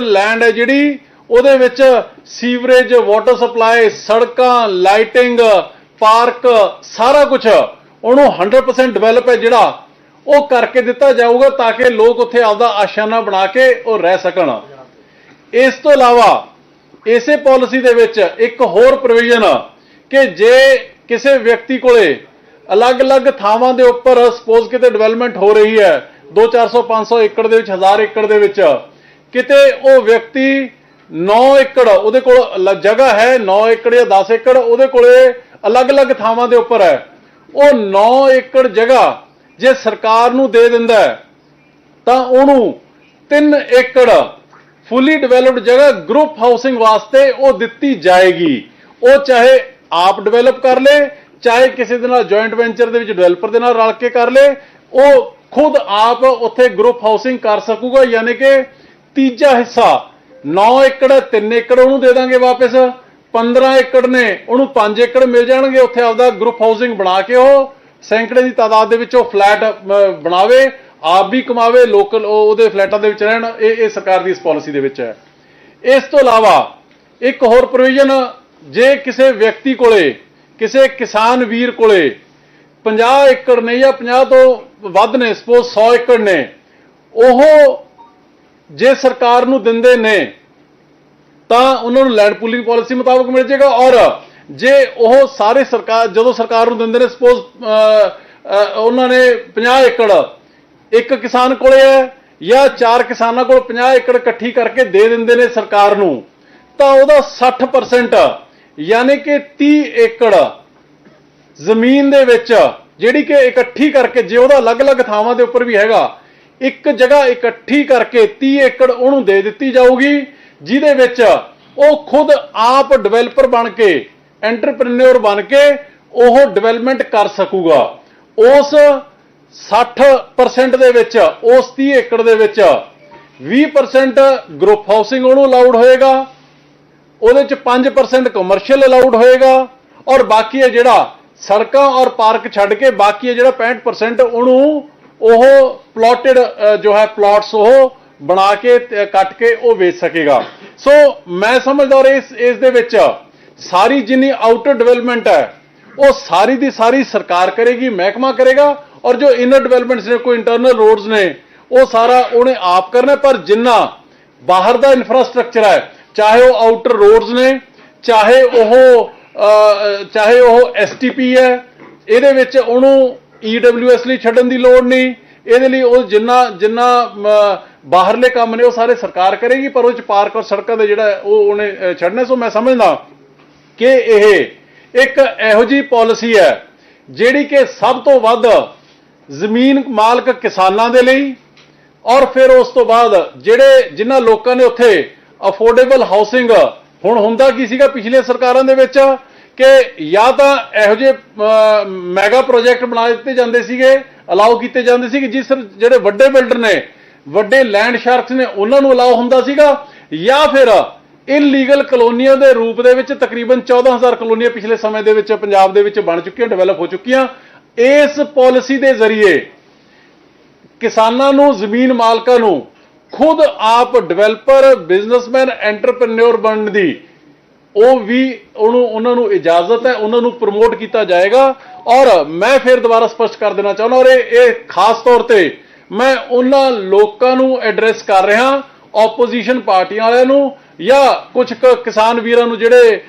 Land ਹੈ ਜਿਹੜੀ, ਉਹਦੇ ਵਿੱਚ ਸੀਵਰੇਜ ਵਾਟਰ ਸਪਲਾਈ ਸੜਕਾਂ ਲਾਈਟਿੰਗ ਪਾਰਕ ਸਾਰਾ ਕੁਝ ਉਹਨੂੰ 100% ਡਿਵੈਲਪ ਹੈ ਜਿਹੜਾ, ਉਹ ਕਰਕੇ ਦਿੱਤਾ ਜਾਊਗਾ ਤਾਂ ਕਿ ਲੋਕ ਉੱਥੇ ਆਪਦਾ ਆਸ਼ਾਨਾ ਬਣਾ ਕੇ ਉਹ ਰਹਿ ਸਕਣ। ਇਸ ਤੋਂ ਇਲਾਵਾ, ਇਸੇ ਪਾਲਿਸੀ ਦੇ ਵਿੱਚ ਇੱਕ ਹੋਰ ਪ੍ਰੋਵੀਜ਼ਨ ਕਿ ਜੇ ਕਿਸੇ ਵਿਅਕਤੀ ਕੋਲੇ ਅਲੱਗ-ਅਲੱਗ ਥਾਵਾਂ ਦੇ ਉੱਪਰ ਸਪੋਜ਼ ਕਿਤੇ ਡਿਵੈਲਪਮੈਂਟ ਹੋ ਰਹੀ ਹੈ 2 400 500 ਏਕੜ ਦੇ ਵਿੱਚ 1000 ਏਕੜ ਦੇ ਵਿੱਚ ਕਿਤੇ ਉਹ ਵਿਅਕਤੀ 9 ਏਕੜ, ਉਹਦੇ ਕੋਲ ਲ- ਜਗ੍ਹਾ ਹੈ 9 ਏਕੜ ਜਾਂ 10 ਏਕੜ, ਉਹਦੇ ਕੋਲੇ ਅਲੱਗ-ਅਲੱਗ ਥਾਵਾਂ ਦੇ ਉੱਪਰ ਹੈ। ਉਹ 9 ਏਕੜ ਜਗ੍ਹਾ ਜੇ ਸਰਕਾਰ ਨੂੰ ਦੇ ਦਿੰਦਾ ਤਾਂ ਉਹਨੂੰ 3 ਏਕੜ ਫੁੱਲੀ ਡਿਵੈਲਪਡ ਜਗ੍ਹਾ ਗਰੁੱਪ ਹਾਊਸਿੰਗ ਵਾਸਤੇ ਉਹ ਦਿੱਤੀ ਜਾਏਗੀ। ਉਹ ਚਾਹੇ ਆਪ ਡਿਵੈਲਪ ਕਰ ਲੇ, ਚਾਹੇ ਕਿਸੇ ਦੇ ਨਾਲ ਜੁਆਇੰਟ ਵੈਂਚਰ ਦੇ ਵਿੱਚ ਡਿਵੈਲਪਰ ਦੇ ਨਾਲ ਰਲ ਕੇ ਕਰ ਲੇ, ਉਹ ਖੁਦ ਆਪ ਉੱਥੇ ਗਰੁੱਪ ਹਾਊਸਿੰਗ ਕਰ ਸਕੂਗਾ, ਯਾਨੀ ਕਿ ਤੀਜਾ ਹਿੱਸਾ 9 ਏਕੜ 3 ਏਕੜ ਉਹਨੂੰ ਦੇ ਦਾਂਗੇ ਵਾਪਸ 15 ਏਕੜ ਨੇ, ਉਹਨੂੰ 5 ਏਕੜ ਮਿਲ ਜਾਣਗੇ, ਉੱਥੇ ਆਪਦਾ ਗਰੁੱਪ ਹਾਊਸਿੰਗ ਬਣਾ ਕੇ ਉਹ, ਸੈਂਕੜੇ ਦੀ ਤਾਦਾਦ ਦੇ ਵਿੱਚ ਉਹ ਫਲੈਟ ਬਣਾਵੇ, ਆਪ ਵੀ ਕਮਾਵੇ ਲੋਕਲ ਉਹਦੇ ਫਲੈਟਾਂ ਦੇ ਵਿੱਚ ਰਹਿਣ, ਇਹ ਇਹ ਸਰਕਾਰ ਦੀ ਇਸ ਪਾਲਿਸੀ ਦੇ ਵਿੱਚ ਹੈ। ਇਸ ਤੋਂ ਇਲਾਵਾ ਇੱਕ ਹੋਰ ਪ੍ਰੋਵੀਜ਼ਨ ਜੇ ਕਿਸੇ ਵਿਅਕਤੀ ਕੋਲੇ, ਕਿਸੇ ਕਿਸਾਨ ਵੀਰ ਕੋਲੇ 50 ਏਕੜ ਨੇ ਜਾਂ 50 ਤੋਂ ਵੱਧ ਨੇ ਸਪੋਜ਼ 100 ਏਕੜ ਨੇ, ਉਹ ਜੇ ਸਰਕਾਰ ਨੂੰ ਦਿੰਦੇ ਨੇ, ਤਾਂ ਉਹਨਾਂ ਨੂੰ ਲੈਂਡ ਪੂਲਿੰਗ ਪਾਲਿਸੀ ਮੁਤਾਬਕ ਮਿਲ ਜਾਏਗਾ ਔਰ ਜੇ ਉਹ ਸਾਰੇ ਸਰਕਾਰ, ਜਦੋਂ ਸਰਕਾਰ ਨੂੰ ਦਿੰਦੇ ਨੇ ਸਪੋਜ਼ ਉਹਨਾਂ ਨੇ 50 ਏਕੜ, ਇੱਕ ਕਿਸਾਨ ਕੋਲੇ ਹੈ ਜਾਂ ਚਾਰ ਕਿਸਾਨਾਂ ਕੋਲ 50 ਏਕੜ ਇਕੱਠੀ ਕਰਕੇ ਦੇ ਦਿੰਦੇ ਨੇ ਸਰਕਾਰ ਨੂੰ, ਤਾਂ ਉਹਦਾ 60% ਯਾਨੀ ਕਿ 30 ਏਕੜ ਜ਼ਮੀਨ ਦੇ ਵਿੱਚ, ਜਿਹੜੀ ਕਿ ਇਕੱਠੀ ਕਰਕੇ, ਜੇ ਉਹਦਾ ਅਲੱਗ-ਅਲੱਗ ਥਾਵਾਂ ਦੇ ਉੱਪਰ ਵੀ ਹੈਗਾ ਇੱਕ ਜਗ੍ਹਾ ਇਕੱਠੀ ਕਰਕੇ 30 ਏਕੜ ਉਹਨੂੰ ਦੇ ਦਿੱਤੀ ਜਾਊਗੀ, ਜਿਹਦੇ ਵਿੱਚ ਉਹ ਖੁਦ ਆਪ ਡਿਵੈਲਪਰ ਬਣ ਕੇ ਐਂਟਰਪ੍ਰੈਨਿਓਰ ਬਣ ਕੇ ਉਹ ਡਿਵੈਲਪਮੈਂਟ ਕਰ ਸਕੂਗਾ। ਉਸ 60% ਦੇ ਵਿੱਚ, ਉਸ 30 ਏਕੜ ਦੇ ਵਿੱਚ 20% ਗਰੁੱਪ ਹਾਊਸਿੰਗ ਉਹਨੂੰ ਅਲਾਉਡ ਹੋਏਗਾ, ਉਹਦੇ ਚ 5% ਕਮਰਸ਼ੀਅਲ ਅਲਾਉਡ ਹੋਏਗਾ, ਔਰ ਬਾਕੀ ਹੈ ਜਿਹੜਾ ਸੜਕਾਂ ਔਰ ਪਾਰਕ ਛੱਡ ਕੇ ਬਾਕੀ ਹੈ ਜਿਹੜਾ 65% ਉਹਨੂੰ ਉਹ ਪਲਾਟਡ ਜੋ ਹੈ ਪਲਾਟਸ ਉਹ ਬਣਾ ਕੇ ਕੱਟ ਕੇ ਉਹ ਵੇਚ ਸਕੇਗਾ। ਸੋ ਮੈਂ ਸਮਝਦਾ ਔਰ ਇਸ ਇਸ ਦੇ ਵਿੱਚ, ਸਾਰੀ ਜਿੰਨੀ ਆਊਟਰ ਡਿਵੈਲਪਮੈਂਟ ਹੈ, ਉਹ ਸਾਰੀ ਦੀ ਸਾਰੀ ਸਰਕਾਰ ਕਰੇਗੀ, ਮਹਿਕਮਾ ਕਰੇਗਾ ਔਰ ਜੋ ਇਨਰ ਡਿਵੈਲਪਮੈਂਟਸ ਨੇ, ਕੋਈ ਇੰਟਰਨਲ ਰੋਡਸ ਨੇ, ਉਹ ਸਾਰਾ ਉਹਨੇ ਆਪ ਕਰਨਾ ਪਰ ਜਿੰਨਾ ਬਾਹਰ ਦਾ ਇਨਫਰਾਸਟ੍ਰਕਚਰ ਹੈ, ਚਾਹੇ ਉਹ ਆਊਟਰ ਰੋਡਸ ਨੇ, ਚਾਹੇ ਉਹ ਚਾਹੇ ਉਹ ਐਸਟੀਪੀ ਹੈ, ਇਹਦੇ ਵਿੱਚ ਉਹਨੂੰ ਈਡਬਲਯੂਐਸ ਲਈ ਛੱਡਣ ਦੀ ਲੋੜ ਨਹੀਂ। ਇਹਦੇ ਲਈ ਉਹ ਜਿੰਨਾ ਜਿੰਨਾ ਬਾਹਰਲੇ ਕੰਮ ਨੇ ਉਹ ਸਾਰੇ ਸਰਕਾਰ ਕਰੇਗੀ ਪਰ ਉਹ ਚ ਪਾਰਕ ਔਰ ਸੜਕਾਂ ਦੇ ਜਿਹੜਾ ਉਹ ਉਹਨੇ ਅਹ, ਛੱਡਣਾ ਸੋ ਮੈਂ ਸਮਝਦਾ ਕਿ ਇਹ ਇੱਕ ਇਹੋ ਜੀ ਪਾਲਿਸੀ ਹੈ ਜਿਹੜੀ ਕਿ ਸਭ ਤੋਂ ਵੱਧ ਜ਼ਮੀਨ ਮਾਲਕ ਕਿਸਾਨਾਂ ਦੇ ਲਈ ਔਰ ਫਿਰ ਉਸ ਤੋਂ ਬਾਅਦ ਜਿਹੜੇ ਜਿਨ੍ਹਾਂ ਲੋਕਾਂ ਨੇ ਉੱਥੇ ਅਫੋਰਡੇਬਲ ਹਾਊਸਿੰਗ ਹੁਣ ਹੁੰਦਾ ਕੀ ਸੀਗਾ ਪਿਛਲੇ ਸਰਕਾਰਾਂ ਦੇ ਵਿੱਚ ਕਿ ਜਾਂ ਤਾਂ ਇਹੋ ਜਿਹੇ ਮੈਗਾ ਪ੍ਰੋਜੈਕਟ ਬਣਾ ਦਿੱਤੇ ਜਾਂਦੇ ਸੀਗੇ ਅਲਾਉ ਕੀਤੇ ਜਾਂਦੇ ਸੀ ਕਿ ਜਿਸ ਜਿਹੜੇ ਵੱਡੇ ਬਿਲਡਰ ਨੇ, ਵੱਡੇ ਲੈਂਡ ਸ਼ਾਰਕਸ ਨੇ, ਉਹਨਾਂ ਨੂੰ ਅਲਾਉ ਹੁੰਦਾ ਸੀਗਾ, ਜਾਂ ਫਿਰ ਇਲੀਗਲ ਕਲੋਨੀਆਂ ਦੇ ਰੂਪ ਦੇ ਵਿੱਚ ਤਕਰੀਬਨ 14000 ਕਲੋਨੀਆਂ ਪਿਛਲੇ ਸਮੇਂ ਦੇ ਵਿੱਚ ਪੰਜਾਬ ਦੇ ਵਿੱਚ ਬਣ ਚੁੱਕੀਆਂ ਡਿਵੈਲਪ ਹੋ ਚੁੱਕੀਆਂ। ਇਸ ਪਾਲਿਸੀ ਦੇ ਜ਼ਰੀਏ ਕਿਸਾਨਾਂ ਨੂੰ, ਜ਼ਮੀਨ ਮਾਲਕਾਂ ਨੂੰ ਖੁਦ ਆਪ ਡਿਵੈਲਪਰ ਬਿਜ਼ਨਸਮੈਨ ਐਂਟਰਪ੍ਰੈਨਿਓਰ ਬਣਨ ਦੀ ਉਹ ਵੀ ਉਹਨੂੰ, ਉਹਨਾਂ ਨੂੰ ਇਜਾਜ਼ਤ ਹੈ, ਉਹਨਾਂ ਨੂੰ ਪ੍ਰਮੋਟ ਕੀਤਾ ਜਾਏਗਾ। ਔਰ ਮੈਂ ਫਿਰ ਦੁਬਾਰਾ ਸਪਸ਼ਟ ਕਰ ਦੇਣਾ ਚਾਹੁੰਦਾ, ਔਰ ਇਹ ਖਾਸ ਤੌਰ ਤੇ ਮੈਂ ਉਹਨਾਂ ਲੋਕਾਂ ਨੂੰ ਐਡਰੈਸ ਕਰ ਰਿਹਾ ਆਪੋਜੀਸ਼ਨ ਪਾਰਟੀਆਂ ਵਾਲਿਆਂ ਨੂੰ ਜਾਂ ਕੁਝ ਕੁ ਕਿਸਾਨ ਵੀਰਾਂ ਨੂੰ ਜਿਹੜੇ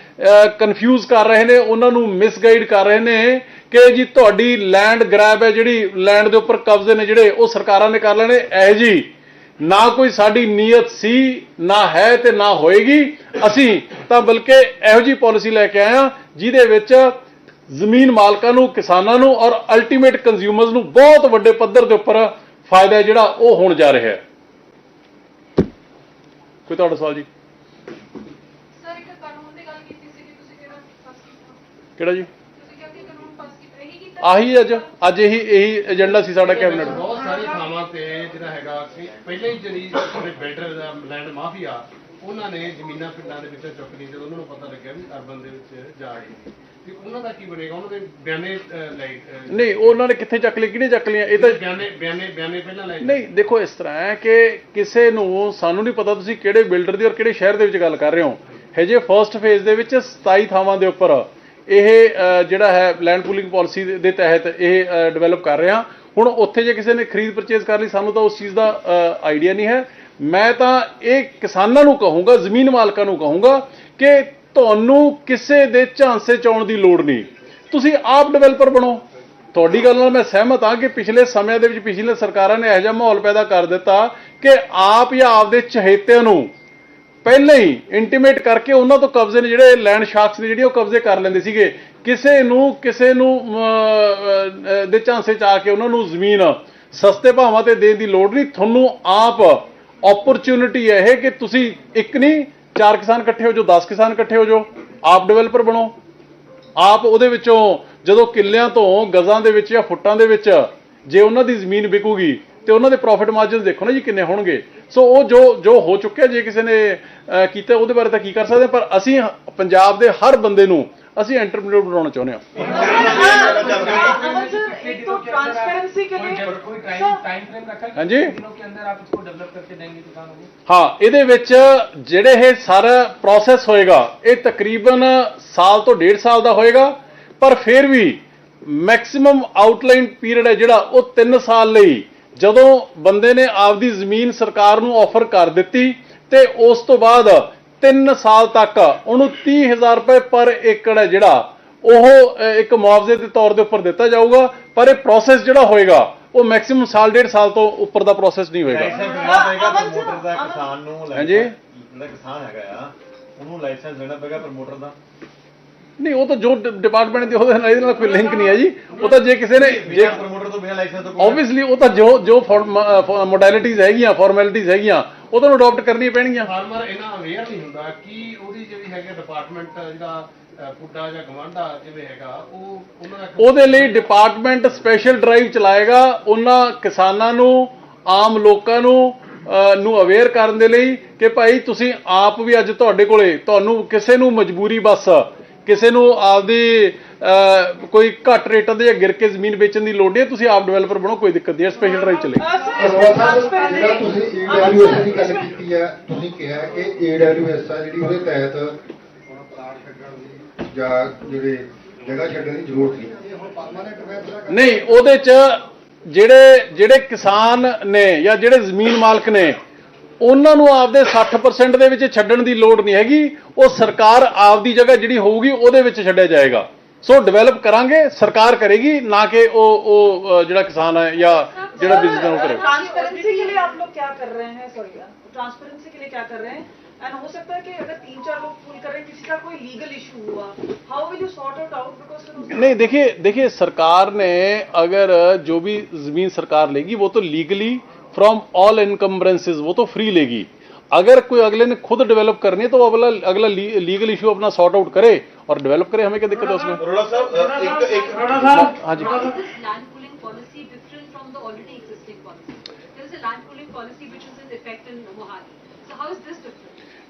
ਕਨਫਿਊਜ਼ ਕਰ ਰਹੇ ਨੇ, ਉਹਨਾਂ ਨੂੰ ਮਿਸਗਾਈਡ ਕਰ ਰਹੇ ਨੇ ਕਿ ਜੀ ਤੁਹਾਡੀ ਲੈਂਡ ਗ੍ਰੈਬ ਹੈ, ਜਿਹੜੀ ਲੈਂਡ ਦੇ ਉੱਪਰ ਕਬਜ਼ੇ ਨੇ ਜਿਹੜੇ, ਉਹ ਸਰਕਾਰਾਂ ਨੇ ਕਰ ਲੈਣੇ। ਇਹ ਜੀ ਨਾ ਕੋਈ ਸਾਡੀ ਨੀਅਤ ਸੀ ਨਾ ਹੈ ਤੇ ਨਾ ਹੋਏਗੀ। ਅਸੀਂ ਤਾਂ ਬਲਕਿ ਇਹੋ ਜੀ ਪਾਲਿਸੀ ਲੈ ਕੇ ਆਏ ਹਾਂ ਜਿਹਦੇ ਵਿੱਚ ਜ਼ਮੀਨ ਮਾਲਕਾਂ ਨੂੰ ਕਿਸਾਨਾਂ ਨੂੰ ਔਰ ਅਲਟੀਮੇਟ ਕੰਜ਼ਿਊਮਰਸ ਨੂੰ ਬਹੁਤ ਵੱਡੇ ਪੱਧਰ ਦੇ ਉੱਪਰ ਫਾਇਦਾ ਜਿਹੜਾ ਉਹ ਹੋਣ ਜਾ ਰਿਹਾ ਹੈ। ਕੋਈ ਤੁਹਾਡਾ ਸਵਾਲ ਜੀ? ਸਰ ਇੱਕ ਕਾਨੂੰਨ ਦੀ ਗੱਲ ਕੀਤੀ ਸੀ ਕਿ ਤੁਸੀਂ ਕਿਹੜਾ ਪਾਸ ਕੀਤਾ? ਕਿਹੜਾ ਜੀ? ਤੁਸੀਂ ਕਿਹਾ ਕਿ ਕਾਨੂੰਨ ਪਾਸ ਕੀਤਾ ਇਹੀ ਕੀਤਾ? ਆਹੀ ਅੱਜ ਅੱਜ ਇਹੀ ਇਹੀ ਏਜੰਡਾ ਸੀ ਸਾਡਾ ਕੈਬਨਿਟ ਦਾ। ਸਾਰੀਆਂ ਥਾਵਾਂ ਤੇ ਜਿਹੜਾ ਹੈਗਾ ਕਿ ਪਹਿਲਾਂ ਹੀ ਜਿਹੜੀ ਜਿਹੜੇ ਬਿਲਡਰ ਦਾ ਲੈਂਡ ਮਾਫੀਆ ਉਹਨਾਂ ਨੇ ਜ਼ਮੀਨਾਂ ਪਿੰਡਾਂ ਦੇ ਵਿੱਚੋਂ ਚੁੱਕ ਲਈ ਜਦੋਂ ਉਹਨਾਂ ਨੂੰ ਪਤਾ ਲੱਗਿਆ ਵੀ ਅਰਬਨ ਦੇ ਵਿੱਚ ਜਾ ਰਹੇ ਤੇ ਉਹਨਾਂ ਦਾ ਕੀ ਬਣੇਗਾ? ਉਹਨਾਂ ਦੇ ਬਿਆਨੇ ਲਈ ਨਹੀਂ ਉਹਨਾਂ ਨੇ ਕਿੱਥੇ ਚੱਕ ਲਈ ਕਿਹਨੇ ਚੱਕ ਲਈਆਂ? ਇਹ ਤਾਂ ਬਿਆਨੇ ਬਿਆਨੇ ਬਿਆਨੇ ਪਹਿਲਾਂ ਲੈ ਨਹੀਂ ਦੇਖੋ ਇਸ ਤਰ੍ਹਾਂ ਹੈ ਕਿ ਕਿਸੇ ਨੂੰ ਸਾਨੂੰ ਨਹੀਂ ਪਤਾ ਤੁਸੀਂ ਕਿਹੜੇ ਬਿਲਡਰ ਦੀ ਔਰ ਕਿਹੜੇ ਸ਼ਹਿਰ ਦੇ ਵਿੱਚ ਗੱਲ ਕਰ ਰਹੇ ਹੋ। ਹਜੇ ਫਰਸਟ ਫੇਜ਼ ਦੇ ਵਿੱਚ 27 ਥਾਵਾਂ ਦੇ ਉੱਪਰ ਇਹ ਜਿਹੜਾ ਹੈ ਲੈਂਡ ਪੂਲਿੰਗ ਪਾਲਿਸੀ ਦੇ ਤਹਿਤ ਇਹ ਡਿਵੈਲਪ ਕਰ ਰਹੇ ਹਾਂ। ਹੁਣ ਉੱਥੇ ਜੇ ਕਿਸੇ ਨੇ ਖਰੀਦ ਪਰਚੇਜ਼ ਕਰ ਲਈ, ਸਾਨੂੰ ਤਾਂ ਉਸ ਚੀਜ਼ ਦਾ ਆਈਡੀਆ ਨਹੀਂ ਹੈ। ਮੈਂ ਤਾਂ ਇਹ ਕਿਸਾਨਾਂ ਨੂੰ ਕਹੂੰਗਾ, ਜ਼ਮੀਨ ਮਾਲਕਾਂ ਨੂੰ ਕਹੂੰਗਾ ਕਿ ਤੁਹਾਨੂੰ ਕਿਸੇ ਦੇ ਝਾਂਸੇ 'ਚ ਆਉਣ ਦੀ ਲੋੜ ਨਹੀਂ। ਤੁਸੀਂ ਆਪ ਡਿਵੈਲਪਰ ਬਣੋ। ਤੁਹਾਡੀ ਗੱਲ ਨਾਲ ਮੈਂ ਸਹਿਮਤ ਹਾਂ ਕਿ ਪਿਛਲੇ ਸਮਿਆਂ ਦੇ ਵਿੱਚ ਪਿਛਲੇ ਸਰਕਾਰਾਂ ਨੇ ਇਹੋ ਜਿਹਾ ਮਾਹੌਲ ਪੈਦਾ ਕਰ ਦਿੱਤਾ ਕਿ ਆਪ ਜਾਂ ਆਪਦੇ ਚਹੇਤਿਆਂ ਨੂੰ ਪਹਿਲਾਂ ਹੀ ਇੰਟੀਮੇਟ ਕਰਕੇ ਉਹਨਾਂ ਤੋਂ ਕਬਜ਼ੇ ਨੇ ਜਿਹੜੇ ਲੈਂਡ ਸ਼ਾਰਕਸ ਨੇ ਜਿਹੜੇ ਉਹ ਕਬਜ਼ੇ ਕਰ ਲੈਂਦੇ ਸੀਗੇ। ਕਿਸੇ ਨੂੰ ਕਿਸੇ ਨੂੰ ਦੇ ਝਾਂਸੇ ਚ ਆ ਕੇ ਉਹਨਾਂ ਨੂੰ ਜ਼ਮੀਨ ਸਸਤੇ ਭਾਵਾਂ ਤੇ ਦੇਣ ਦੀ ਲੋੜ ਨਹੀਂ। ਤੁਹਾਨੂੰ ਆਪ ਓਪਰਚ्युनिटी ਹੈ ਇਹ ਕਿ ਤੁਸੀਂ ਇੱਕ ਨਹੀਂ, ਚਾਰ ਕਿਸਾਨ ਇਕੱਠੇ ਹੋ ਜੋ 10 ਕਿਸਾਨ ਇਕੱਠੇ ਹੋ ਜੋ ਆਪ ਡਿਵੈਲਪਰ ਬਣੋ। ਆਪ ਉਹਦੇ ਵਿੱਚੋਂ ਜਦੋਂ ਕਿੱਲਿਆਂ ਤੋਂ ਗਜ਼ਾਂ ਦੇ ਵਿੱਚ ਜਾਂ ਫੁੱਟਾਂ ਦੇ ਵਿੱਚ ਜੇ ਉਹਨਾਂ ਦੀ ਜ਼ਮੀਨ ਵਿਕੂਗੀ ਤੇ ਉਹਨਾਂ ਦੇ ਪ੍ਰੋਫਿਟ ਮਾਰਜਨ ਦੇਖੋ ਨਾ ਜੀ ਕਿੰਨੇ ਹੋਣਗੇ। ਸੋ ਉਹ ਜੋ ਜੋ ਹੋ ਚੁੱਕਿਆ, ਜੇ ਕਿਸੇ ਨੇ ਕੀਤਾ, ਉਹਦੇ ਬਾਰੇ ਤਾਂ ਕੀ ਕਰ ਸਕਦੇ ਪਰ ਅਸੀਂ ਪੰਜਾਬ ਦੇ ਹਰ ਬੰਦੇ ਨੂੰ, ਅਸੀਂ ਐਂਟਰਪ੍ਰੀਨਰ ਬਣਾਉਣਾ ਚਾਹੁੰਦੇ ਹਾਂ। ਹਾਂਜੀ? ਹਾਂ, ਇਹਦੇ ਵਿੱਚ ਜਿਹੜੇ ਇਹ ਸਾਰਾ ਪ੍ਰੋਸੈਸ ਹੋਏਗਾ, ਇਹ ਤਕਰੀਬਨ ਸਾਲ ਤੋਂ ਡੇਢ ਸਾਲ ਦਾ ਹੋਏਗਾ, ਪਰ ਫਿਰ ਵੀ ਮੈਕਸਿਮਮ ਆਊਟਲਾਈਨ ਪੀਰੀਅਡ ਹੈ ਜਿਹੜਾ, ਉਹ 3 ਸਾਲ ਲਈ ਜਦੋਂ ਬੰਦੇ ਨੇ ਆਪਦੀ ਜ਼ਮੀਨ ਸਰਕਾਰ ਨੂੰ ਆਫਰ ਕਰ ਦਿੱਤੀ ਤੇ ਉਸ ਤੋਂ ਬਾਅਦ 3 ਸਾਲ ਤੱਕ ਉਹਨੂੰ 30000 ਰੁਪਏ ਪਰ ਏਕੜ ਹੈ ਜਿਹੜਾ ਉਹ ਇੱਕ ਮੁਆਵਜ਼ੇ ਦੇ ਤੌਰ ਦੇ ਉੱਪਰ ਦਿੱਤਾ ਜਾਊਗਾ ਪਰ ਇਹ ਪ੍ਰੋਸੈਸ ਜਿਹੜਾ ਹੋਏਗਾ ਉਹ ਮੈਕਸਿਮਮ ਸਾਲ ਡੇਢ ਸਾਲ ਤੋਂ ਉੱਪਰ ਦਾ ਪ੍ਰੋਸੈਸ ਨਹੀਂ ਹੋਏਗਾ। ਪ੍ਰਮੋਟਰ ਦਾ ਕਿਸਾਨ ਨੂੰ ਹਾਂਜੀ। ਜਿਹੜਾ ਕਿਸਾਨ ਹੈਗਾ ਆ ਉਹਨੂੰ ਲਾਇਸੈਂਸ ਦੇਣਾ ਪਏਗਾ ਪ੍ਰਮੋਟਰ ਦਾ। ਨਹੀਂ ਉਹ ਤਾਂ ਜੋ ਡਿਪਾਰਟਮੈਂਟ ਦੀ ਉਹਦੇ ਨਾਲ ਇਹਦੇ ਨਾਲ ਕੋਈ ਲਿੰਕ ਨਹੀਂ ਹੈ ਜੀ। ਉਹ ਤਾਂ ਜੇ ਕਿਸੇ ਨੇ ਜੇ ਪ੍ਰਮੋਟਰ ਤੋਂ ਬਿਨਾਂ ਲਾਇਸੈਂਸ ਤੋਂ ਆਬਵੀਅਸਲੀ ਉਹ ਤਾਂ ਜੋ ਜੋ ਮੋਡੈਲਿਟੀਜ਼ ਹੈਗੀਆਂ ਫਾਰਮੈਲਿਟੀਜ਼ ਹੈਗੀਆਂ ਉਹਨਾਂ ਨੂੰ ਅਡਾਪਟ ਕਰਨੀਆਂ ਪੈਣਗੀਆਂ। ਫਾਰਮਰ ਇਹਨਾਂ ਅਵੇਅਰ ਨਹੀਂ ਹੁੰਦਾ ਕਿ ਉਹਦੀ ਜਿਹੜੀ ਹੈਗਾ ਡਿਪਾਰਟਮੈਂਟ ਜਿਹੜਾ ਪੁੱਡਾ ਜਾਂ ਗਵਾਂਡਾ ਜਿਵੇਂ ਹੈਗਾ ਉਹ ਉਹਨਾਂ ਦਾ ਉਹਦੇ ਲਈ ਡਿਪਾਰਟਮੈਂਟ ਸਪੈਸ਼ਲ ਡਰਾਈਵ ਚਲਾਏਗਾ। ਉਹਨਾਂ ਕਿਸਾਨਾਂ ਨੂੰ ਆਮ ਲੋਕਾਂ ਨੂੰ ਨੂੰ ਅਵੇਅਰ ਕਰਨ ਦੇ ਲਈ ਕਿ ਭਾਈ ਤੁਸੀਂ ਆਪ ਵੀ ਅੱਜ ਤੁਹਾਡੇ ਕੋਲੇ ਤੁਹਾਨੂੰ ਕਿਸੇ ਨੂੰ ਮਜਬੂਰੀ ਬਸ ਕਿਸੇ ਨੂੰ ਆਪਦੇ ਕੋਈ ਘੱਟ ਰੇਟਾਂ ਦੇ ਜਾਂ ਗਿਰ ਕੇ ਜ਼ਮੀਨ ਵੇਚਣ ਦੀ ਲੋੜ ਨਹੀਂ ਤੁਸੀਂ ਆਪ ਡਿਵੈਲਪਰ ਬਣੋ ਕੋਈ ਦਿੱਕਤ ਨਹੀਂ ਸਪੈਸ਼ਲ ਡਰਾਈਵ ਚੱਲੇ। ਹੈ। ਤੁਸੀਂ ਕਿਹਾ ਕਿ ਨਹੀਂ ਉਹਦੇ ਚ ਜਿਹੜੇ ਜਿਹੜੇ ਕਿਸਾਨ ਨੇ ਜਾਂ ਜਿਹੜੇ ਜ਼ਮੀਨ ਮਾਲਕ ਨੇ ਉਹਨਾਂ ਨੂੰ ਆਪਦੇ 60% ਦੇ ਵਿੱਚ ਛੱਡਣ ਦੀ ਲੋੜ ਨਹੀਂ ਹੈਗੀ ਉਹ ਸਰਕਾਰ ਆਪਦੀ ਜਗ੍ਹਾ ਜਿਹੜੀ ਹੋਊਗੀ ਉਹਦੇ ਵਿੱਚ ਛੱਡਿਆ ਜਾਏਗਾ ਸੋ ਡਿਵੈਲਪ ਕਰਾਂਗੇ ਸਰਕਾਰ ਕਰੇਗੀ ਨਾ ਕਿ ਉਹ ਉਹ ਅ, ਜਿਹੜਾ ਕਿਸਾਨ ਹੈ ਜਾਂ ਜਿਹੜਾ ਬਿਜ਼ਨਸ ਹੈ ਉਹ ਕਰੇ ट्रांसपेरेंसी के लिए आप लोग क्या कर रहे हैं सॉरी ट्रांसपेरेंसी के लिए क्या कर रहे हैं एंड हो सकता है कि अगर तीन चार लोग फुल कर रहे हैं किसी का कोई लीगल इशू हुआ how will you sort out out because नहीं देखिए देखिए सरकार ने अगर जो भी जमीन सरकार लेगी वो तो लीगली फ्रॉम ऑल इनकम्बरेंसेज वो तो फ्री लेगी। अगर कोई अगले ने खुद डेवलप करनी है तो वो अगला अगला लीगल इशू अपना सॉर्ट आउट करे और डेवलप करे हमें क्या दिक्कत है उसमें? हाँ जी।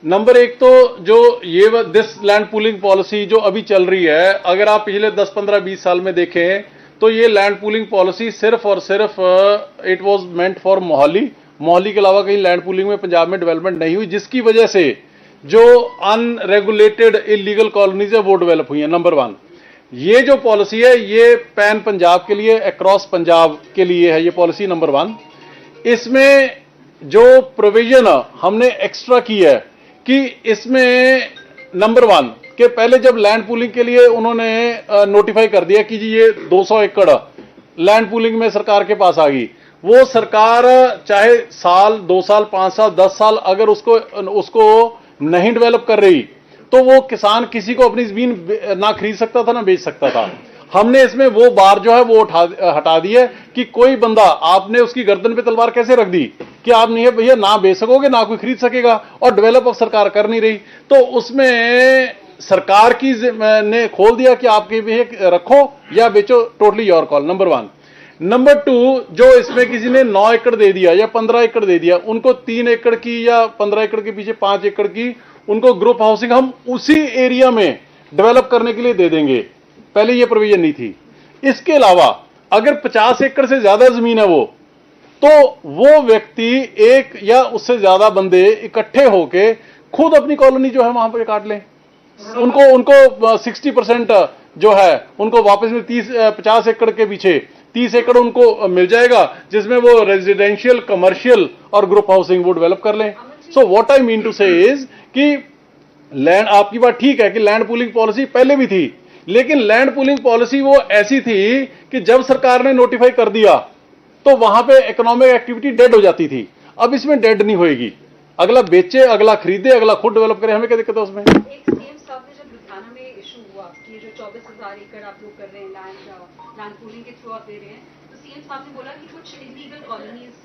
नंबर एक तो जो ये दिस लैंड पूलिंग पॉलिसी जो अभी चल रही है अगर आप पिछले 10, 15, 20 साल में देखें तो ये लैंड पूलिंग पॉलिसी सिर्फ़ और सिर्फ़ it was meant for Mohali Mohali के अलावा कहीं लैंड पूलिंग में पंजाब में डेवलपमेंट नहीं हुई, जिसकी वजह से जो अनरेगुलेटेड इलीगल कॉलोनीज है, वो डेवलप हुई है नंबर वन ये जो पॉलिसी है, ये पैन पंजाब के लिए अक्रॉस पंजाब के लिए है, ये पॉलिसी नंबर वन इसमें जो प्रोविज़न हमने एक्स्ट्रा की है, कि इसमें नंबर वन कि पहले जब लैंड पूलिंग के लिए उन्होंने नोटिफाई कर दिया कि जी ये 200 एकड़ लैंड पूलिंग में सरकार के पास आ गई। वो सरकार, चाहे साल, दो साल, पाँच साल, दस साल अगर उसको उसको नहीं डेवलप कर रही तो वो किसान किसी को अपनी ज़मीन ना खरीद सकता था, ना बेच सकता था। हमने इसमें वो बार जो है वो उठा, हटा दी है कि कोई बंदा, आपने उसकी गर्दन पे तलवार कैसे रख दी कि आप नहीं भैया, ना बेच सकोगे, ना कोई खरीद सकेगा और डेवलप अब सरकार कर नहीं रही। तो उसमें सरकार की ने खोल दिया कि आपके भी रखो या बेचो totally your call number one number two जो इसमें किसी ने नौ एकड़ दे दिया या 15 एकड़ दे दिया, उनको तीन एकड़ की या 15 एकड़ के पीछे पाँच एकड़ की, उनको ग्रुप हाउसिंग हम उसी एरिया में डेवलप करने के लिए दे देंगे। पहले ये प्रोविज़न नहीं थी। इसके अलावा, अगर 50 एकड़ से ज़्यादा ज़मीन है वो तो वो व्यक्ति एक या उससे ज़्यादा बंदे इकट्ठे होके खुद अपनी कॉलोनी जो है वहाँ पर काट लें। उनको उनको सिक्सटी परसेंट जो है, उनको वापस में तीस पचास एकड़ के पीछे, तीस एकड़ उनको मिल जाएगा, जिसमें वो रेजिडेंशियल कमर्शियल और ग्रुप हाउसिंग वो डेवलप कर लें। So what I mean to say is कि लैंड आपकी बात ठीक है कि लैंड पूलिंग पॉलिसी पहले भी थी, लेकिन लैंड पूलिंग पॉलिसी वो ऐसी थी कि जब सरकार ने नोटिफाई कर दिया तो वहाँ पे इकोनॉमिक एक्टिविटी डेड हो जाती थी। अब इसमें डेड नहीं होएगी। अगला बेचे, अगला खरीदे, अगला खुद डेवलप करे, हमें क्या दिक्कत है उसमें एक सीएम साहब ने जब लुधियाना में इशू हुआ कि ये जो चौबीस हज़ार एकड़ आप लोग कर रहे हैं लैंड लैंड पूलिंग के थ्रू आप दे रहे हैं तो सीएम साहब ने बोला कि कुछ इलीगल कॉलोनीज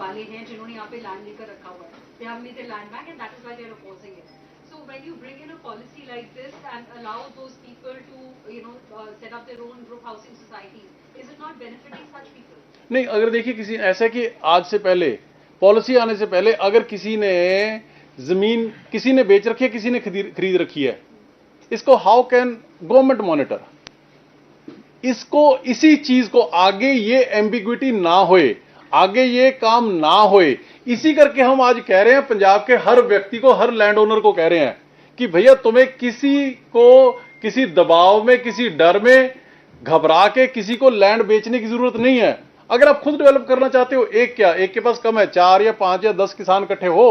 वाले हैं जिन्होंने यहाँ पे लैंड लेकर रखा हुआ है। They have meted land bank and that is why they are opposing it so when you bring in a policy like this and allow those people to you know set up their own group housing societies is it not benefiting such people नहीं, अगर देखिए किसी, ऐसा कि आज से पहले policy आने से पहले अगर किसी ने ज़मीन किसी ने बेच रखी है, किसी ने खरीद रखी है इसको हाउ कैन गवर्नमेंट मॉनिटर इसको, इसी चीज़ को आगे ये एम्बिग्विटी ना होए, आगे ये काम ना होए। इसी करके हम आज कह रहे हैं, पंजाब के हर व्यक्ति को, हर लैंड ओनर को कह रहे हैं कि भैया तुम्हें किसी को, किसी दबाव में, किसी डर में घबरा के, किसी को लैंड बेचने की ज़रूरत नहीं है। अगर आप खुद डेवलप करना चाहते हो, एक क्या, एक के पास कम है, चार या पाँच या दस किसान इकट्ठे हो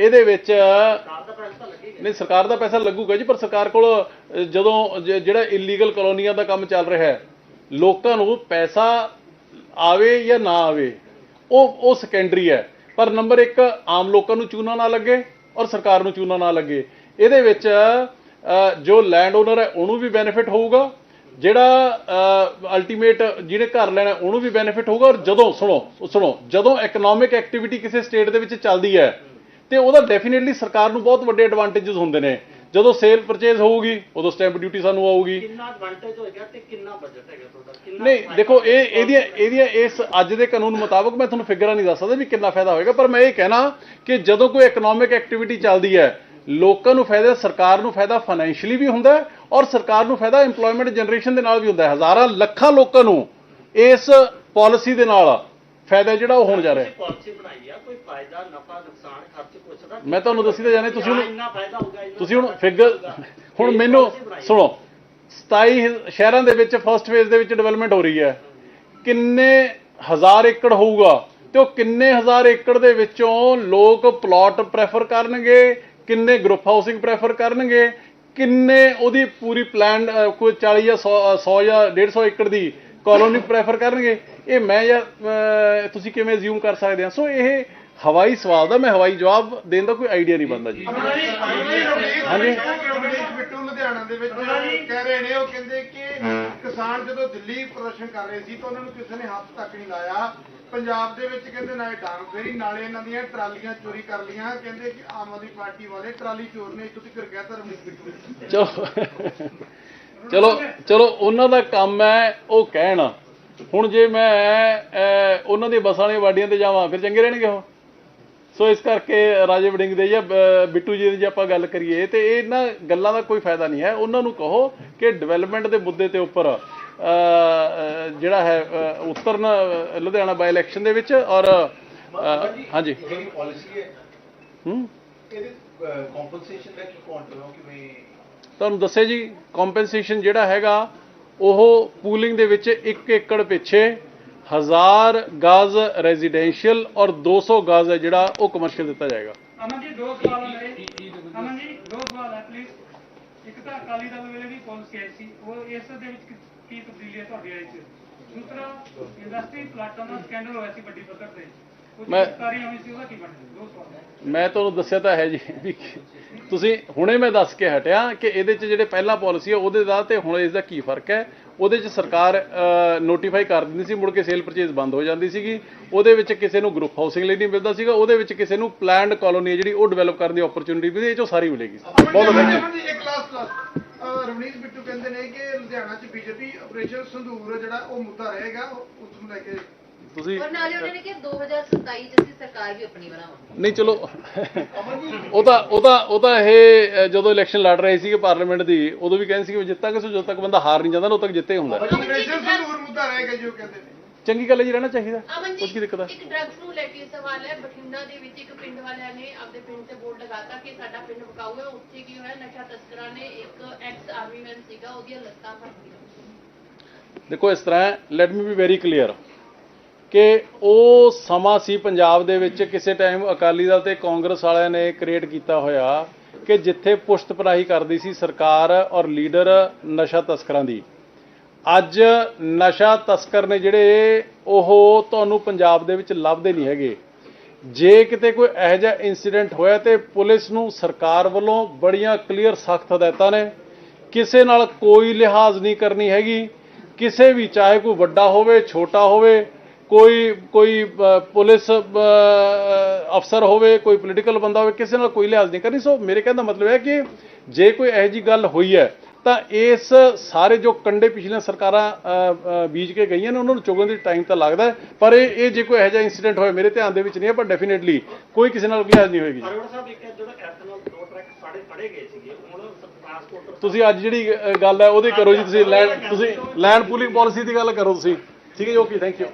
ਇਹਦੇ ਵਿੱਚ ਨਹੀਂ, ਸਰਕਾਰ ਦਾ ਪੈਸਾ ਲੱਗੂਗਾ ਜੀ, ਪਰ ਸਰਕਾਰ ਕੋਲ ਜਦੋਂ ਜਿਹੜਾ ਇਲੀਗਲ ਕਲੋਨੀਆਂ ਦਾ ਕੰਮ ਚੱਲ ਰਿਹਾ ਹੈ, ਲੋਕਾਂ ਨੂੰ ਪੈਸਾ ਆਵੇ ਜਾਂ ਨਾ ਆਵੇ, ਉਹ ਉਹ ਸੈਕੰਡਰੀ ਹੈ। ਪਰ ਨੰਬਰ 1 ਆਮ ਲੋਕਾਂ ਨੂੰ ਚੂਨਾ ਨਾ ਲੱਗੇ ਔਰ ਸਰਕਾਰ ਨੂੰ ਚੂਨਾ ਨਾ ਲੱਗੇ। ਇਹਦੇ ਵਿੱਚ ਜੋ ਲੈਂਡ ਓਨਰ ਹੈ, ਉਹਨੂੰ ਵੀ ਬੈਨੀਫਿਟ ਹੋਊਗਾ। ਜਿਹੜਾ ਅਲਟੀਮੇਟ ਜਿਹਨੇ ਘਰ ਲੈਣਾ, ਉਹਨੂੰ ਵੀ ਬੈਨੀਫਿਟ ਹੋਊਗਾ। ਔਰ ਜਦੋਂ, ਸੁਣੋ ਸੁਣੋ, ਜਦੋਂ ਇਕਨੋਮਿਕ ਐਕਟੀਵਿਟੀ ਕਿਸੇ ਸਟੇਟ ਦੇ ਵਿੱਚ ਚੱਲਦੀ ਹੈ ਤੇ ਉਹਦਾ ਡੈਫੀਨਿਟਲੀ ਸਰਕਾਰ ਨੂੰ ਬਹੁਤ ਵੱਡੇ ਐਡਵਾਂਟੇजेस ਹੁੰਦੇ ਨੇ। ਜਦੋਂ ਸੇਲ ਪਰਚੇਜ਼ ਹੋਊਗੀ ਉਦੋਂ ਸਟੈਂਪ ਡਿਊਟੀ ਸਾਨੂੰ ਆਊਗੀ। ਕਿੰਨਾ ਐਡਵਾਂਟੇਜ ਹੋਏਗਾ ਤੇ ਕਿੰਨਾ ਬਜਟ ਹੈਗਾ ਤੁਹਾਡਾ? ਕਿੰਨਾ ਨਹੀਂ ਦੇਖੋ ਇਹ ਇਹਦੀਆਂ ਇਹਦੀਆਂ ਇਸ ਅੱਜ ਦੇ ਕਾਨੂੰਨ ਮੁਤਾਬਕ ਮੈਂ ਤੁਹਾਨੂੰ ਫਿਗਰਾਂ ਨਹੀਂ ਦੱਸ ਸਕਦਾ ਵੀ ਕਿੰਨਾ ਫਾਇਦਾ ਹੋਏਗਾ ਪਰ ਮੈਂ ਇਹ ਕਹਿਣਾ ਕਿ ਜਦੋਂ ਕੋਈ ਇਕਨੋਮਿਕ ਐਕਟੀਵਿਟੀ ਚੱਲਦੀ ਹੈ ਲੋਕਾਂ ਨੂੰ ਫਾਇਦਾ ਸਰਕਾਰ ਨੂੰ ਫਾਇਦਾ ਫਾਈਨੈਂਸ਼ੀਅਲੀ ਵੀ ਹੁੰਦਾ ਹੈ ਔਰ ਸਰਕਾਰ ਨੂੰ ਫਾਇਦਾ ਏਮਪਲੋਇਮੈਂਟ ਜਨਰੇਸ਼ਨ ਦੇ ਨਾਲ ਵੀ ਹੁੰਦਾ ਹੈ। ਹਜ਼ਾਰਾਂ ਲੱਖਾਂ ਲੋਕਾਂ ਨੂੰ ਇਸ ਪਾਲਿਸੀ ਦੇ ਨਾਲ ਫਾਇਦਾ ਜਿਹੜਾ ਉਹ ਹੋਣ ਜਾ ਰਿਹਾ ਹੈ। ਪਾਲਿਸੀ ਬਣਾਈ ਆ ਕੋਈ ਫਾਇਦਾ ਨਫਾ ਨੁਕਸਾਨ ਖਰਚ ਮੈਂ ਤੁਹਾਨੂੰ ਦੱਸੀ ਤਾਂ ਜਾਣੇ ਤੁਸੀਂ ਹੁਣ ਤੁਸੀਂ ਹੁਣ ਫਿਗਰ। ਹੁਣ ਮੈਨੂੰ। ਸੁਣੋ 27 ਸ਼ਹਿਰਾਂ ਦੇ ਵਿੱਚ ਫਰਸਟ ਫੇਜ਼ ਦੇ ਵਿੱਚ ਡਿਵੈਲਪਮੈਂਟ ਹੋ ਰਹੀ ਹੈ ਕਿੰਨੇ ਹਜ਼ਾਰ ਏਕੜ ਹੋਊਗਾ ਤੇ ਉਹ ਕਿੰਨੇ ਹਜ਼ਾਰ ਏਕੜ ਦੇ ਵਿੱਚੋਂ ਲੋਕ ਪਲਾਟ ਪ੍ਰੈਫਰ ਕਰਨਗੇ ਕਿੰਨੇ ਗਰੁੱਪ ਹਾਊਸਿੰਗ ਪ੍ਰੈਫਰ ਕਰਨਗੇ ਕਿੰਨੇ ਉਹਦੀ ਪੂਰੀ ਪਲਾਨ ਕੋਈ 40 ਜਾਂ 100 100 ਜਾਂ 150 ਏਕੜ ਦੀ ਕਾਲੋਨੀ ਪ੍ਰੈਫਰ ਕਰਨਗੇ ਇਹ ਮੈਂ ਜਾਂ ਤੁਸੀਂ ਕਿਵੇਂ ਅਸਿਊਮ ਕਰ ਸਕਦੇ ਆ ਸੋ ਇਹ ਹਵਾਈ ਸਵਾਲ ਦਾ ਮੈਂ ਹਵਾਈ ਜਵਾਬ ਦੇਣ ਦਾ ਕੋਈ ਆਈਡੀਆ ਨਹੀਂ ਬੰਦਾ ਜੀ। ਹਾਂਜੀ। ਬਿੱਟੂ ਲੁਧਿਆਣਾ ਦੇ ਵਿੱਚ ਕਹਿ ਰਹੇ ਨੇ ਉਹ ਕਹਿੰਦੇ ਕਿ ਕਿਸਾਨ ਜਦੋਂ ਦਿੱਲੀ ਪ੍ਰਦਰਸ਼ਨ ਕਰ ਰਹੇ ਸੀ ਤਾਂ ਉਹਨਾਂ ਨੂੰ ਕਿਸੇ ਨੇ ਹੱਥ ਤੱਕ ਨਹੀਂ ਲਾਇਆ। ਪੰਜਾਬ ਦੇ ਵਿੱਚ ਕਹਿੰਦੇ ਨਾਲੇ ਡਾਂਗ ਫੇਰੀ ਨਾਲੇ ਇਹਨਾਂ ਦੀਆਂ ਟਰਾਲੀਆਂ ਚੋਰੀ ਕਰ ਲੀਆਂ ਕਹਿੰਦੇ ਕਿ ਆਮ ਆਦਮੀ ਪਾਰਟੀ ਵਾਲੇ ਟਰਾਲੀ ਚੋਰ ਨੇ ਧਰਮਜੀਤ ਬਿੱਟੂ ਨੇ। ਚਲੋ। ਚਲੋ ਚਲੋ ਉਹਨਾਂ ਦਾ ਕੰਮ ਹੈ ਉਹ ਕਹਿਣ। ਹੁਣ ਜੇ ਮੈਂ ਉਹਨਾਂ ਦੀ ਬੱਸਾਂ ਵਾਲੀਆਂ ਵਾਡੀਆਂ ਤੇ ਜਾਵਾਂ ਫਿਰ ਚੰਗੇ ਰਹਿਣਗੇ ਉਹ? ਸੋ ਇਸ ਕਰਕੇ ਰਾਜੇ ਵੜਿੰਗ ਦੇ ਜਾਂ ਬਿੱਟੂ ਜੀ ਦੀ ਜੇ ਆਪਾਂ ਗੱਲ ਕਰੀਏ ਤੇ ਇਹਨਾਂ ਗੱਲਾਂ ਦਾ ਕੋਈ ਫਾਇਦਾ ਨਹੀਂ ਹੈ। ਉਹਨਾਂ ਨੂੰ ਕਹੋ ਕਿ ਡਿਵੈਲਪਮੈਂਟ ਦੇ ਮੁੱਦੇ ਤੇ ਉੱਪਰ ਜਿਹੜਾ ਹੈ ਉਤਰਨ ਲੁਧਿਆਣਾ ਬਾਈ ਇਲੈਕਸ਼ਨ ਦੇ ਵਿੱਚ ਔਰ ਹਾਂਜੀ। ਜਿਹੜੀ ਪਾਲਿਸੀ ਹੈ ਹੂੰ? ਇਹਦੇ ਕੰਪਨਸੇਸ਼ਨ ਦਾ ਕੀ ਕੁਆਂਟਮ ਹੈ ਕਿਵੇਂ ਤੁਹਾਨੂੰ ਦੱਸਿਆ ਜੀ ਕੰਪਨਸੇਸ਼ਨ ਜਿਹੜਾ ਹੈਗਾ ਉਹ ਪੂਲਿੰਗ ਦੇ ਵਿੱਚ 1 ਏਕੜ ਪਿੱਛੇ 1000 ਗਜ਼ ਰੈਜ਼ੀਡੈਂਸ਼ੀਅਲ ਔਰ 200 ਗਜ਼ ਹੈ ਜਿਹੜਾ ਉਹ ਕਮਰਸ਼ੀਅਲ ਦਿੱਤਾ ਜਾਏਗਾ। ਅਮਨ ਜੀ, ਦੋ ਸਵਾਲ ਹੈ ਮੇਰੇ। ਅਮਨ ਜੀ, ਦੋ ਸਵਾਲ ਹੈ ਪਲੀਜ਼ ਇੱਕ ਤਾਂ ਅਕਾਲੀ ਦਲ ਵੇਲੇ ਦੀ ਪਾਲਿਸੀ ਆਈ ਸੀ। ਉਹ ਇਸ ਦੇ ਵਿੱਚ ਕੀ- ਤਬਦੀਲੀ ਹੈ ਤੁਹਾਡੀ ਆਈ ਚ? ਦੂਸਰਾ ਇੰਡਸਟਰੀ ਪਲਾਟਾਂ ਦਾ ਸਕੈਂਡਲ ਹੋਇਆ ਸੀ ਵੱਡੀ ਪੱਧਰ ਤੇ। ਮੈਂ- ਮੈਂ ਤੁਹਾਨੂੰ ਦੱਸਿਆ ਤਾਂ ਹੈ ਜੀ ਤੁਸੀਂ ਹੁਣੇ ਮੈਂ ਦੱਸ ਕੇ ਹਟਿਆ ਕਿ ਇਹਦੇ 'ਚ ਜਿਹੜੇ ਪਹਿਲਾਂ ਪਾਲਿਸੀ ਆ ਉਹਦੇ ਦਾ ਤੇ ਹੁਣ ਇਸ ਦਾ ਕੀ ਫ਼ਰਕ ਹੈ? ਉਹਦੇ 'ਚ ਸਰਕਾਰ ਨੋਟੀਫਾਈ ਕਰ ਦਿੰਦੀ ਸੀ ਮੁੜ ਕੇ ਸੇਲ ਪਰਚੇਜ਼ ਬੰਦ ਹੋ ਜਾਂਦੀ ਸੀਗੀ। ਉਹਦੇ ਵਿੱਚ ਕਿਸੇ ਨੂੰ ਗਰੁੱਪ ਹਾਊਸਿੰਗ ਲਈ ਨਹੀਂ ਮਿਲਦਾ ਸੀਗਾ। ਉਹਦੇ ਵਿੱਚ ਕਿਸੇ ਨੂੰ ਪਲਾਨਡ ਕਾਲੋਨੀ ਜਿਹੜੀ ਉਹ ਡਿਵੈਲਪ ਕਰਨ ਦੀ ਓਪਰਚੁਨਿਟੀ ਵੀ ਇਹ 'ਚੋਂ ਸਾਰੀ ਮਿਲੇਗੀ। ਬਹੁਤ ਬਹੁਤ ਥੈਂਕ ਯੂ ਅਮਨ ਜੀ ਇੱਕ ਲਾਸਟ ਲਾਸਟ ਰਵਨੀਤ ਬਿੱਟੂ ਕਹਿੰਦੇ ਨੇ ਕਿ ਲੁਧਿਆਣਾ 'ਚ ਬੀਜੇਪੀ ਆਪਰੇਸ਼ਨ ਸੰਧੂਰ ਜਿਹੜਾ ਉਹ ਮੁੱਦਾ ਰਹੇਗਾ ਉਸ ਨੂੰ ਲੈ ਕੇ ਤੁਸੀਂ ਔਰ ਨਾਲੇ ਉਹਨਾਂ ਨੇ ਕਿਹਾ 2027 ਚ ਅਸੀਂ ਸਰਕਾਰ ਵੀ ਆਪਣੀ ਬਣਾਵਾਂਗੇ। ਨਹੀਂ ਚਲੋ। ਉਹ ਤਾਂ ਉਹ ਤਾਂ ਉਹ ਤਾਂ ਇਹ ਜਦੋਂ ਇਲੈਕਸ਼ਨ ਲੜ ਰਹੇ ਸੀਗੇ ਪਾਰਲੀਮੈਂਟ ਦੀ ਉਦੋਂ ਵੀ ਕਹਿੰਦੇ ਸੀ ਕਿ ਜਿੱਤਾਂਗੇ ਸੋ ਜਦੋਂ ਤੱਕ ਬੰਦਾ ਹਾਰ ਨਹੀਂ ਜਾਂਦਾ ਨਾ ਉਦੋਂ ਤੱਕ ਜਿੱਤੇ ਹੁੰਦਾ। ਚੰਗੀ ਗੱਲ ਹੈ ਜੀ ਰਹਿਣਾ ਚਾਹੀਦਾ। ਅਮਨ ਜੀ ਉਸ ਕੀ ਦਿੱਕਤ ਹੈ ਇੱਕ ਡਰੱਗਸ ਨੂੰ ਲੈ ਕੇ ਸਵਾਲ ਹੈ ਬਠਿੰਡਾ ਦੇ ਵਿੱਚ ਇੱਕ ਪਿੰਡ ਵਾਲਿਆਂ ਨੇ ਆਪਦੇ ਪਿੰਡ ਤੇ ਬੋਰਡ ਲਗਾਤਾ ਕਿ ਸਾਡਾ ਪਿੰਡ ਬਕਾਊ ਹੈ ਉੱਥੇ ਕੀ ਹੋਇਆ? ਨਸ਼ਾ ਤਸਕਰਾਂ ਨੇ ਇੱਕ ਐਕਸ ਆਰਮੀ ਮੈਨ ਸੀਗਾ ਉਹਦੀਆਂ ਲੱਤਾਂ ਕੱਟ ਦਿੱਤੀਆਂ ਦੇਖੋ ਇਸ ਤਰ੍ਹਾਂ let me be very clear ਕਿ ਉਹ ਸਮਾਂ ਸੀ ਪੰਜਾਬ ਦੇ ਵਿੱਚ ਕਿਸੇ ਟਾਈਮ ਅਕਾਲੀ ਦਲ ਤੇ ਕਾਂਗਰਸ ਵਾਲਿਆਂ ਨੇ ਕ੍ਰੀਏਟ ਕੀਤਾ ਹੋਇਆ ਕਿ ਜਿੱਥੇ ਪੁਸ਼ਤਪਰਾਹੀ ਕਰਦੀ ਸੀ ਸਰਕਾਰ ਔਰ ਲੀਡਰ ਨਸ਼ਾ ਤਸਕਰਾਂ ਦੀ। ਅੱਜ ਨਸ਼ਾ ਤਸਕਰ ਨੇ ਜਿਹੜੇ, ਉਹ ਤੁਹਾਨੂੰ ਪੰਜਾਬ ਦੇ ਵਿੱਚ ਲੱਭਦੇ ਨਹੀਂ ਹੈਗੇ। ਜੇ ਕਿਤੇ ਕੋਈ ਇਹੋ ਜਿਹਾ ਇਨਸੀਡੈਂਟ ਹੋਇਆ ਤੇ ਪੁਲਿਸ ਨੂੰ ਸਰਕਾਰ ਵੱਲੋਂ ਬੜੀਆਂ ਕਲੀਅਰ ਸਖਤ ਹਦਾਇਤਾਂ ਨੇ। ਕਿਸੇ ਨਾਲ ਕੋਈ ਲਿਹਾਜ਼ ਨਹੀਂ ਕਰਨੀ ਹੈਗੀ। ਕਿਸੇ ਵੀ ਚਾਹੇ ਕੋਈ ਵੱਡਾ ਹੋਵੇ, ਛੋਟਾ ਹੋਵੇ ਕੋਈ ਕੋਈ ਪੁਲਿਸ ਅਫਸਰ ਹੋਵੇ ਕੋਈ ਪੋਲੀਟੀਕਲ ਬੰਦਾ ਹੋਵੇ ਕਿਸੇ ਨਾਲ ਕੋਈ ਲਿਹਾਜ਼ ਨਹੀਂ ਕਰਨੀ। ਸੋ ਮੇਰੇ ਕਹਿਣ ਦਾ ਮਤਲਬ ਹੈ ਕਿ ਜੇ ਕੋਈ ਇਹੋ ਜੀ ਗੱਲ ਹੋਈ ਹੈ ਤਾਂ ਇਸ ਸਾਰੇ ਜੋ ਕੰਡੇ ਪਿਛਲੀਆਂ ਸਰਕਾਰਾਂ ਬੀਜ ਕੇ ਗਈਆਂ ਨੇ ਉਹਨਾਂ ਨੂੰ ਚੁਗਣ ਦੀ ਟਾਈਮ ਤਾਂ ਲੱਗਦਾ। ਪਰ ਇਹ ਇਹ ਜੇ ਕੋਈ ਇਹੋ ਜਿਹਾ ਇਨਸੀਡੈਂਟ ਹੋਏ ਮੇਰੇ ਧਿਆਨ ਦੇ ਵਿੱਚ ਨਹੀਂ ਹੈ ਪਰ ਡੈਫੀਨੇਟਲੀ ਕੋਈ ਕਿਸੇ ਨਾਲ ਲਿਹਾਜ਼ ਨਹੀਂ ਹੋਏਗੀ ਅਰਵੜ ਸਾਹਿਬ ਇੱਕ ਜਿਹੜਾ ਐਥਨੋਲ ਦੋ ਟਰੱਕ ਸਾਡੇ ਫੜੇ ਗਏ ਸੀਗੇ ਹੁਣ ਟਰਾਂਸਪੋਰਟਰ ਤੁਸੀਂ ਅੱਜ ਜਿਹੜੀ ਗੱਲ ਹੈ ਉਹਦੀ ਕਰੋ ਜੀ ਤੁਸੀਂ ਲੈਂਡ ਤੁਸੀਂ ਲੈਂਡ ਪੂਲਿੰਗ ਪਾਲਿਸੀ ਦੀ ਗੱਲ ਕਰੋ ਤੁਸੀਂ। ਠੀਕ ਹੈ ਜੀ ਓਕੇ ਥੈਂਕ ਯੂ